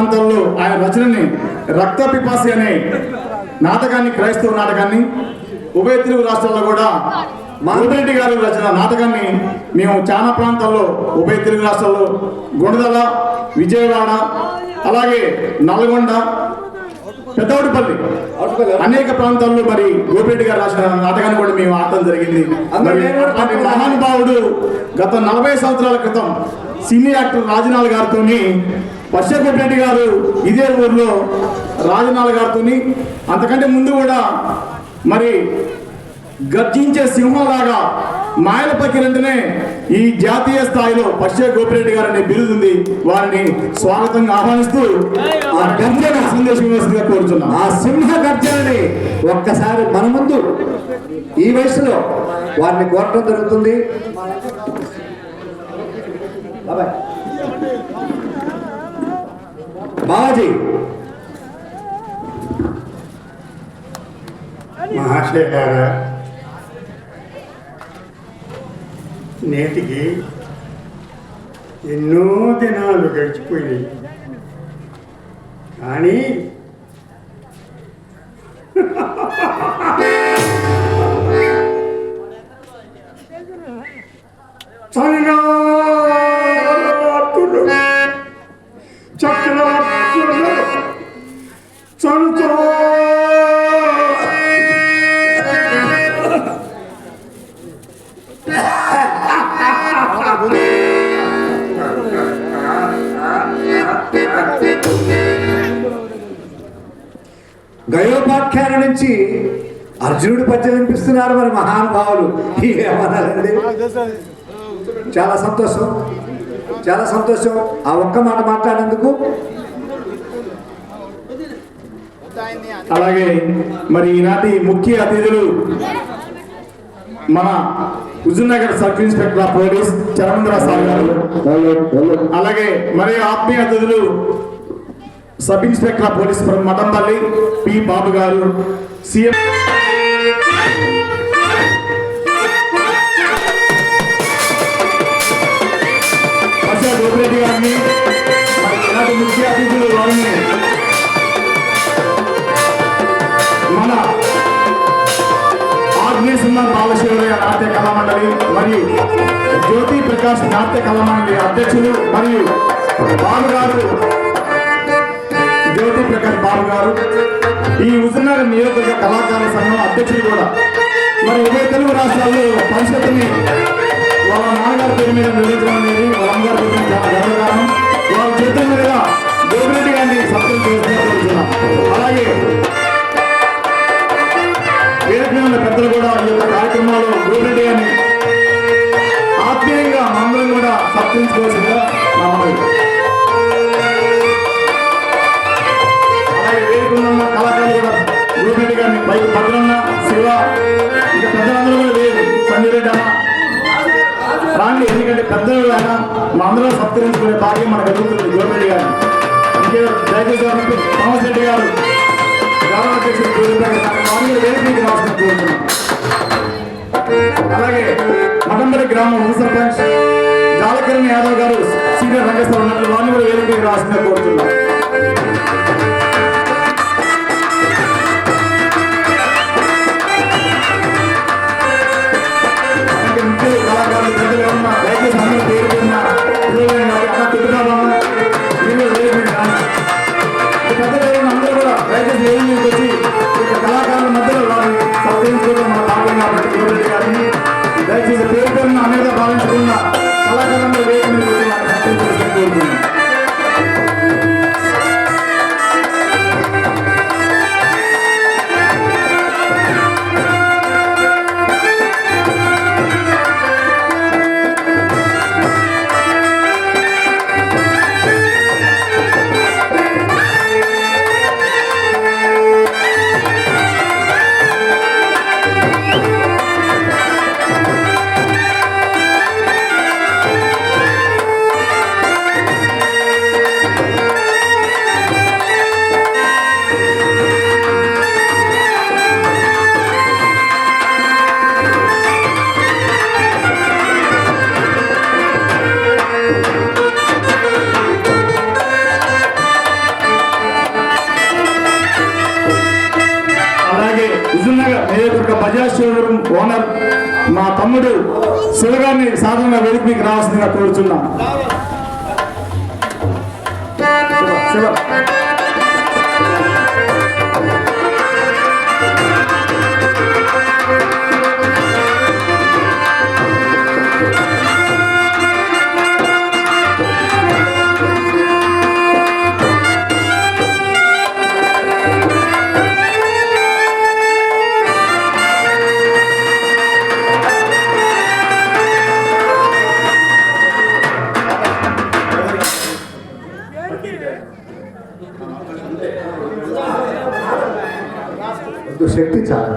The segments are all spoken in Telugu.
ప్రాంతాల్లో ఆయన రచనని రక్త పిపాసి అనే నాటకాన్ని క్రైస్తవ నాటకాన్ని ఉభయ తెలుగు రాష్ట్రాల్లో కూడా మాధవరెడ్డి గారి రచన నాటకాన్ని మేము చాలా ప్రాంతాల్లో ఉభయ తెలుగు రాష్ట్రాల్లో గుణదల విజయవాడ అలాగే నల్గొండ పెద్దవడిపల్లి అనేక ప్రాంతాల్లో మరి గోపిరెడ్డి గారు రాసిన నాటకాన్ని కూడా మేము ఆడటం జరిగింది. మహానుభావుడు గత నలభై సంవత్సరాల క్రితం సినీ యాక్టర్ రాజనాల్ గారితో రెడ్డి గారు ఇదే ఊర్లో రాజనాల గారితో అంతకంటే ముందు కూడా మరి గర్జించే సింహంలాగా మాయల పక్కినంటనే ఈ జాతీయ స్థాయిలో పశ్చిమ గోపిరెడ్డి గారు అనే బిరుదు ఉంది. వారిని స్వాగతంగా ఆహ్వానిస్తూ ఆ గర్జన సందేశం ఇవ్వాల్సిందిగా కోరుతున్నాం ఆ సింహ గర్జనని ఒక్కసారి మన ముందు ఈ వయసులో వారిని కోరటం జరుగుతుంది. బాబాయ్. బాబాజీ మహాశయ గారు నేటికి ఎన్నో దినాలు గడిచిపోయినాయి. కానీ పద్యం వినిపిస్తున్నారు మరి మహానుభావులు. ఏమన్నారండి చాలా సంతోషం. చాలా సంతోషం. ఆ ఒక్క మాట మాట్లాడేందుకు అలాగే మరి ఈనాటి ముఖ్య అతిథులు మన Huzurnagar sub inspector of police Charamandra sir garu. అలాగే మరి ఆత్మీయ అతిథులు sub inspector of police Mathampalli P Babu garu CM Ashok Gopireddy గారిని మరి ఈనాటి ముఖ్య అతిథులు వారిని మన ఆగ్నేసింహ బాలశివరయ్య నాట్య కళామండలి మరియు జ్యోతి ప్రకాష్ నాట్య కళామండలి అధ్యక్షులు మరియు బాబు గారు జ్యోతి ప్రకాష్ బాబు గారు ఈ హుజనగర్ నియోజకవర్గ కళాకారుల సంఘం అధ్యక్షుడు కూడా. మరి ఉభయ తెలుగు రాష్ట్రాల్లో పరిషత్తుని వాళ్ళ నాన్నగారి పేరు మీద నిర్వహించడం అనేది వాళ్ళ అమ్మగారి పేరు మీద గర్వకారణం వాళ్ళ చేతుల మీదుగా గోపిరెడ్డి గారిని సత్యం చేస్తున్నా అలాగే వేదిక పెద్దలు కూడా ఈ యొక్క కార్యక్రమాల్లో గోపిరెడ్డి గారిని ఆత్మీయంగా మనందరం కూడా సత్కరించుకోవాల్సిందిగా నా మనవి. అందులో సత్కరించుకునే భాగ్యం మనకు ఎదుగుతుంది గోపిరెడ్డి గారు. ఇంకే దయచేసి గారు థామస్ రెడ్డి గారు అలాగే మఠంబడి గ్రామం ఉప సర్పంచ్ జాలకిరణ్ యాదవ్ గారు సీనియర్ రంగస్థలం ఉన్నట్లు వారిని కూడా వేదిక మీదకి రావాల్సిన కోరుతున్నాం. షోరూమ్ ఓనర్ మా తమ్ముడు శివగారిని సాధారణంగా వేదిక మీకు రావాల్సిందిగా కోరుచున్నాం. శివ, శక్తి చాలు.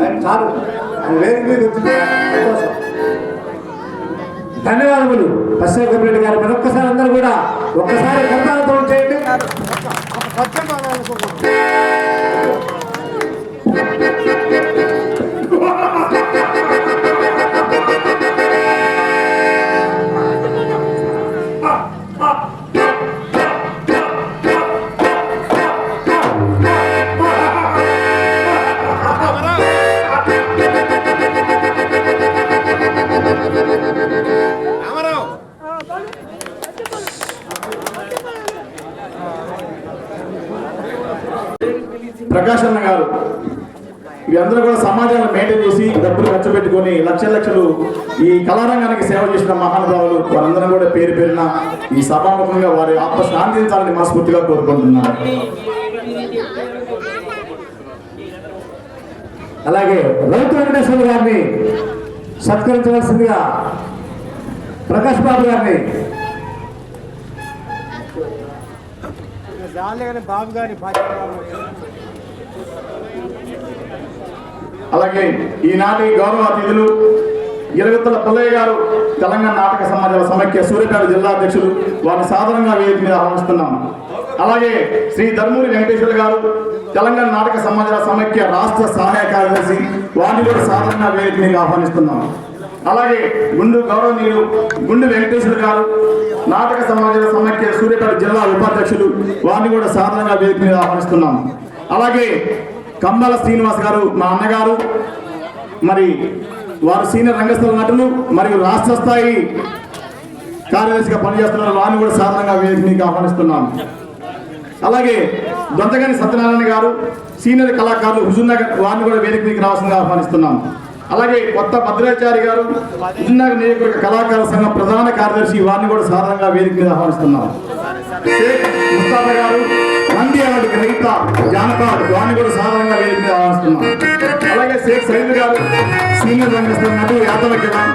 ఆయన చాలు? ఆయన వేరు మీద ధన్యవాదములు. పశ్చిమ రెడ్డి గారు మరొక్కసారి అందరూ కూడా ఒక్కసారి కర్తాలతో చేయండి ఖర్చు పెట్టుకొని లక్షల లక్షలు ఈ కళారంగానికి సేవ చేసిన మహానుభావులు వారందరూ కూడా పేరు పేరున ఈ సభాముఖంగా వారి ఆత్మ శాంతించాలని మనస్ఫూర్తిగా కోరుకుంటున్నారు అలాగే రైతు వెంకటేశ్వర గారిని సత్కరించవలసిందిగా ప్రకాష్ బాబు గారిని బాబు గారి అలాగే ఈనాటి గౌరవ అతిథులు ఇరగత్తల పుల్లయ్య గారు తెలంగాణ నాటక సమాజాల సమైక్య సూర్యపేట జిల్లా అధ్యక్షులు వారిని సాధారణంగా వేదిక మీద ఆహ్వానిస్తున్నాం. అలాగే శ్రీ ధర్మూరి వెంకటేశ్వర గారు తెలంగాణ నాటక సమాజాల సమైక్య రాష్ట్ర సహాయ కార్యదర్శి వారిని కూడా సాధారణంగా వేదిక మీద ఆహ్వానిస్తున్నాం. అలాగే గుండు గౌరవనీయులు గుండు వెంకటేశ్వర గారు నాటక సమాజాల సమైక్య సూర్యపేట జిల్లా ఉపాధ్యక్షులు వారిని కూడా సాధారణంగా వేదిక మీద ఆహ్వానిస్తున్నాం. అలాగే కంబాల శ్రీనివాస్ గారు మా అన్నగారు మరి వారు సీనియర్ రంగస్థల నటులు మరియు రాష్ట్ర స్థాయి కార్యదర్శిగా పనిచేస్తున్నారు. వారిని కూడా సాధారణంగా వేదిక ఆహ్వానిస్తున్నాను. ఆహ్వానిస్తున్నాం అలాగే దొంతగని సత్యనారాయణ గారు సీనియర్ కళాకారులు హుజూర్నగర్ వారిని కూడా వేదిక మీకు రావాల్సిందిగా ఆహ్వానిస్తున్నాం అలాగే కొత్త భద్రాచారి గారు హుజూర్నగర్ నియోజకవర్గ కళాకార సంఘం ప్రధాన కార్యదర్శి వారిని కూడా సాధారణంగా వేదిక మీద ఆహ్వానిస్తున్నాను. ముస్తాఫా గారు నంది అలాంటి గ్రహీత జానపాడ్ దాన్ని కూడా సాధారణంగా వేదిక మీద అలాగే షేక్ సైద్ గారు సీనియర్ రంగస్థల నటుడు యాదవ కిరణ్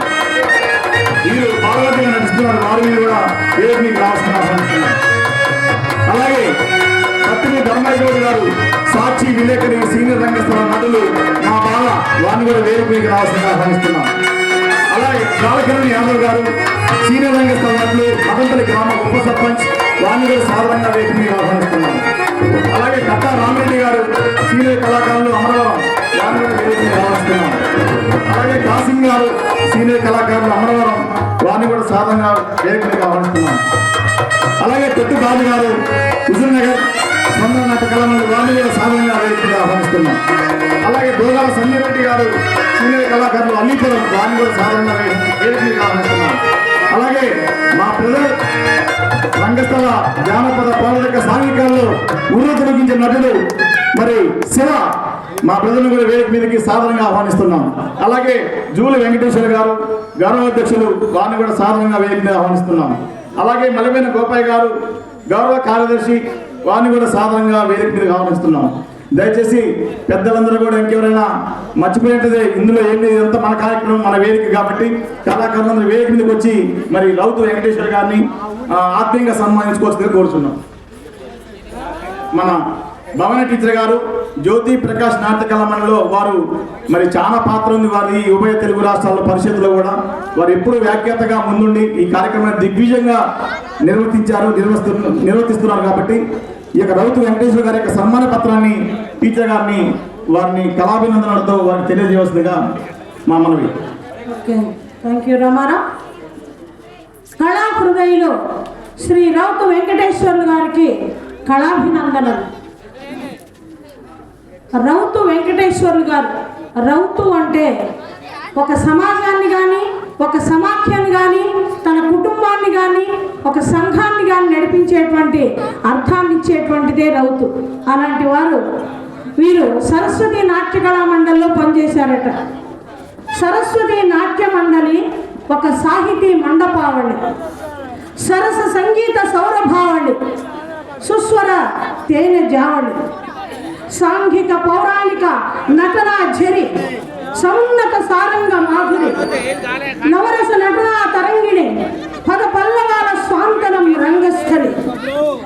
వీరు బాలవతిగా నటిస్తున్నారు వారి మీద కూడా వేదిక మీకు రావాల్సిన అలాగే కత్తిని ధర్మయ్య గారు సాక్షి విలేకరి సీనియర్ రంగస్థల నటులు మా బాల వారిని కూడా వేదిక మీకు రావాల్సిన ఆహ్వానిస్తున్నాం అలాగే బాలకిరణ్ యాదవ్ గారు సీనియర్ రంగస్థల నటులు మదంతలి గ్రామ ఉప సర్పంచ్ వారిని కూడా సాధారణంగా వేదిక మీకు అలాగే కట్టా రామరెడ్డి గారు సీనియర్ కళాకారులు అమరవరం వారిని కూడా అలాగే కాసిం గారు సీనియర్ కళాకారులు అమరవరం వారిని కూడా సాధంగా వేదిక మీకు ఆహ్వానిస్తున్నాం. అలాగే కొట్టు బాబు గారు హుజూర్నగర్ స్పందన నాట కళామండలి వారిని కూడా సాధంగా వేదికగా ఆహ్వానిస్తున్నాం. అలాగే దోగాల సంజయ్ రెడ్డి గారు సీనియర్ కళాకారులు అల్లీపురం వారిని కూడా సాధంగా వేదికగా ఆహ్వానిస్తున్నాం. అలాగే మా ప్రజలు రంగస్థల జానపద పౌరుల సాంఘికాల్లో ఊరు తొలగించే నటుడు మరి శివ. మా ప్రజలను కూడా వేదిక మీదకి సాధారణంగా ఆహ్వానిస్తున్నాం. అలాగే జూలి వెంకటేశ్వర గారు గౌరవాధ్యక్షులు వారిని కూడా సాధారణంగా వేదిక మీద ఆహ్వానిస్తున్నాం. అలాగే మలమైన గోపాయ్ గారు గౌరవ కార్యదర్శి వారిని కూడా సాధారణంగా వేదిక మీద ఆహ్వానిస్తున్నాం. దయచేసి పెద్దలందరూ కూడా ఇంకెవరైనా మర్చిపోయినట్లయితే ఇందులో ఏంటి ఇదంతా మన కార్యక్రమం మన వేదిక కాబట్టి కళాకారులందరూ వేదిక మీదకి వచ్చి మరి రౌతు వెంకటేశ్వర గారిని ఆత్మీయంగా సన్మానించుకోవాల్సిందిగా కోరుతున్నాం మన భవన టీచర్ గారు జ్యోతి ప్రకాష్ నాట్య కళామండలిలో వారు మరి చాలా పాత్ర ఉంది. వారి ఈ ఉభయ తెలుగు రాష్ట్రాల పరిషత్తులో కూడా వారు ఎప్పుడు వ్యాఖ్యాతగా ముందుండి ఈ కార్యక్రమాన్ని దిగ్విజయంగా నిర్వర్తించారు నిర్వహిస్తు నిర్వర్తిస్తున్నారు కాబట్టి ఈ యొక్క రౌతు వెంకటేశ్వర గారి యొక్క సన్మాన పత్రాన్ని టీచర్ గారిని వారిని కళాభినందనలతో వారిని తెలియజేయవలసిందిగా మా మనవి. ఓకే. థ్యాంక్ యూ రమారా. కళా హృదయులు శ్రీ రౌతు వెంకటేశ్వర్లు గారికి కళాభినందనలు. రౌతు వెంకటేశ్వర్లు గారు రౌతు అంటే ఒక సమాజాన్ని కానీ ఒక సమాఖ్యాన్ని కానీ తన కుటుంబాన్ని కానీ ఒక సంఘాన్ని కానీ నడిపించేటువంటి అర్థాన్ని ఇచ్చేటువంటిదే రౌతు. అలాంటి వారు వీరు సరస్వతి నాట్య కళా మండలిలో పనిచేశారట. సరస్వతి నాట్య మండలి ఒక సాహితీ మండపావళి. సరస సంగీత సౌరభావళి. సుస్వర తేనె జావళి సాంఘిక పౌరాణిక నటనా ఝరి సమున్నత సారంగ మాధురి. నవరస నటనా తరంగిణి. పద పల్లవాల స్వాంతనం రంగస్థలి.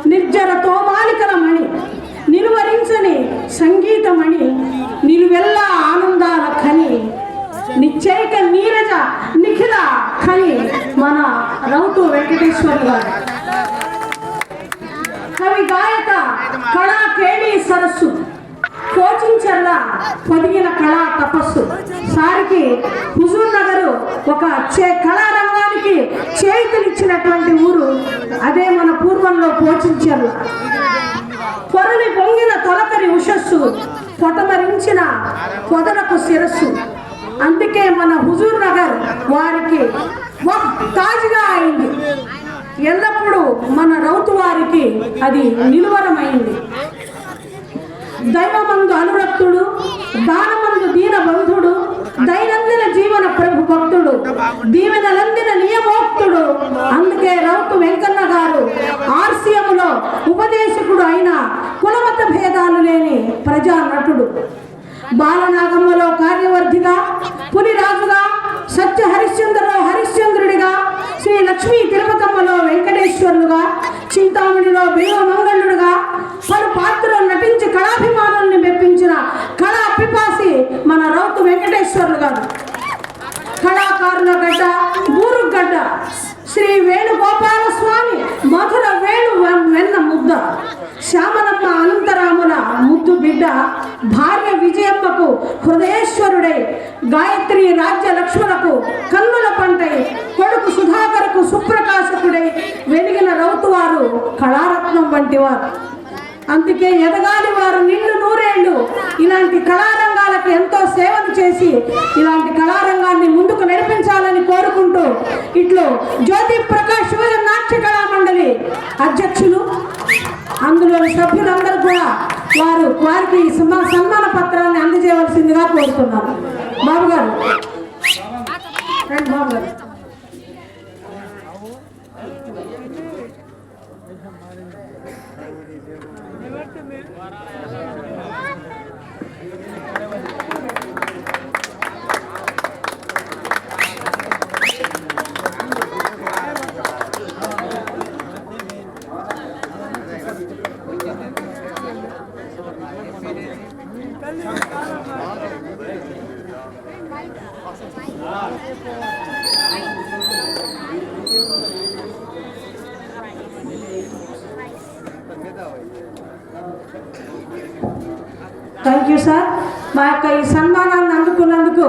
నిర్జర తోమాలికల మణి. నిలువరించని చేక నీరజ నిఖిల కవి మన రౌతు వెంకటేశ్వర్ గారు. కవి గాయక కళా కేళి సరస్సు. కోచించర్ల పొదిగిన కళా తపస్సు. సారికి హుజూర్ నగరు ఒక చే కళారంగానికి చేతులిచ్చినటువంటి ఊరు. అదే మన పూర్వంలో పోచించర్ల పొరని పొంగిన తొలకరి ఉషస్సు పొటమరించిన పొదలకు శిరస్సు. అందుకే మన హుజూర్ నగర్ వారికి తాజుగా అయింది. ఎల్లప్పుడూ మన రౌతు వారికి అది నిలువరమైంది. దైవమందు అనురక్తుడు దానమందు దీన బంధుడు దైనందిన జీవన ప్రభు భక్తుడు దీవెనలందిన నియమోక్తుడు. అందుకే రౌతు వెంకన్న గారు ఆర్సీఎంలో ఉపదేశకుడు అయిన కులమత భేదాలు లేని ప్రజా నటుడు. బాలనాగమ్మలో కార్యవర్ధిగా పులిరాజుగా సత్య హరిశ్చంద్రలో హరిశ్చంద్రుడిగా శ్రీ లక్ష్మీ తిరుపతమ్మలో వెంకటేశ్వరులుగా చింతామణిలో భీమమంగళుడుగా పలు పాత్రలు నటించి కళాభిమానుల్ని మెప్పించిన కళా పిపాసి మన రౌతు వెంకటేశ్వర్లు గారు. కళాకారుల గడ్డ బూరుగడ్డ గడ్డ శ్రీ వేణుగోపాల స్వామి మధుర వేణు వెన్న ముద్ద శ్యామలమ్మ అనంతరాముల ముద్దు బిడ్డ భార్య హృదయేశ్వరుడై గాయత్రి రాజ్య లక్ష్మణకు కన్నుల పంటై కొడుకు సుధాకర్కు సుప్రకాశకుడై వెలిగిన రౌతువారు కళారత్నం వంటి వారు అందుకే ఎదగాలి వారు నిండు నూరేళ్ళు. ఇలాంటి కళారంగాలకు ఎంతో సేవలు చేసి ఇలాంటి కళారంగాన్ని ముందుకు నడిపించాలని కోరుకుంటూ ఇట్లు జ్యోతి ప్రకాష్ నాట్య కళా మండలి అధ్యక్షులు అందులోని సభ్యులందరూ వారు వారికి సన్మాన పత్రాన్ని అందజేయవలసిందిగా కోరుతున్నారు బాబు గారు బాబు గారు థ్యాంక్ యూ సార్ మా యొక్క ఈ సన్మానాన్ని అందుకున్నందుకు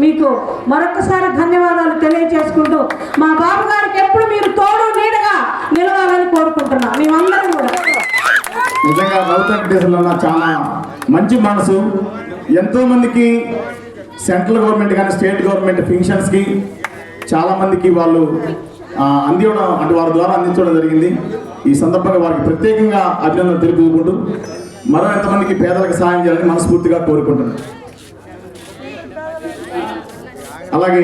మీకు మరొకసారి ధన్యవాదాలు తెలియజేసుకుంటూ మా బాబు గారికి ఎప్పుడు మీరు తోడు నీడగా నిలవాలని కోరుకుంటున్నాం. మేమందరం కూడా. నిజంగా గౌతమ్ చాలా మంచి మనసు. ఎంతో మందికి సెంట్రల్ గవర్నమెంట్ కానీ స్టేట్ గవర్నమెంట్ ఫంక్షన్స్కి చాలా మందికి వాళ్ళు ఆ, అందివ్వడం అంటే వారి ద్వారా అందించడం జరిగింది. ఈ సందర్భంగా వారికి ప్రత్యేకంగా అభినందన తెలుపుకుంటూ మరో ఎంతమందికి పేదలకు సహాయం చేయాలని మనస్ఫూర్తిగా కోరుకుంటున్నాను అలాగే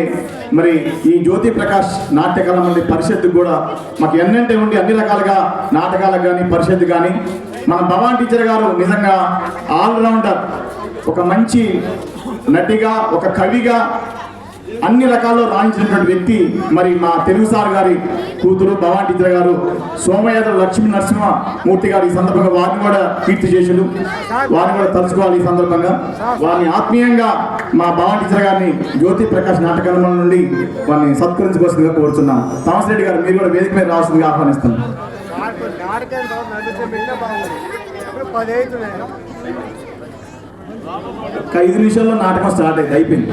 మరి ఈ జ్యోతి ప్రకాష్ నాట్యకళ మంది పరిషత్తు కూడా మాకు ఎన్నంటే ఉండి అన్ని రకాలుగా నాటకాలకు కానీ పరిషత్తు కానీ మన భవాన్ టీచర్ గారు నిజంగా ఆల్రౌండర్. ఒక మంచి నటిగా ఒక కవిగా అన్ని రకాల్లో రాణించినటువంటి వ్యక్తి మరి మా తెలుగు సార్ గారి కూతురు భవాన్ టీచర్ గారు సోమయాదవ్ లక్ష్మీ నరసింహమూర్తి గారు ఈ సందర్భంగా వారిని కూడా కీర్తి చేశారు వారిని కూడా తలుచుకోవాలి ఈ సందర్భంగా. వారిని ఆత్మీయంగా మా భవాన్ టీచర్ గారిని జ్యోతి ప్రకాష్ నాటకం నుండి వారిని సత్కరించుకోవాల్సిందిగా కోరుతున్నాం థామస్ రెడ్డి గారు మీరు కూడా వేదిక మీద రావాల్సిందిగా ఆహ్వానిస్తున్నాం. ఒక ఐదు నిమిషాల్లో నాటకం స్టార్ట్ అయింది అయిపోయింది.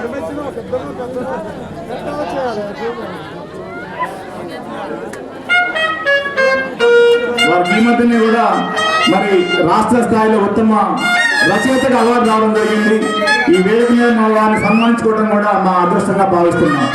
నడిపించిన ఈ మధ్యనే కూడా మరి రాష్ట్ర స్థాయిలో ఉత్తమ రచయితగా అవార్డు రావడం జరిగింది. ఈ వేదిక మీద మా వారిని సన్మానించుకోవడం కూడా మా అదృష్టంగా భావిస్తున్నాం.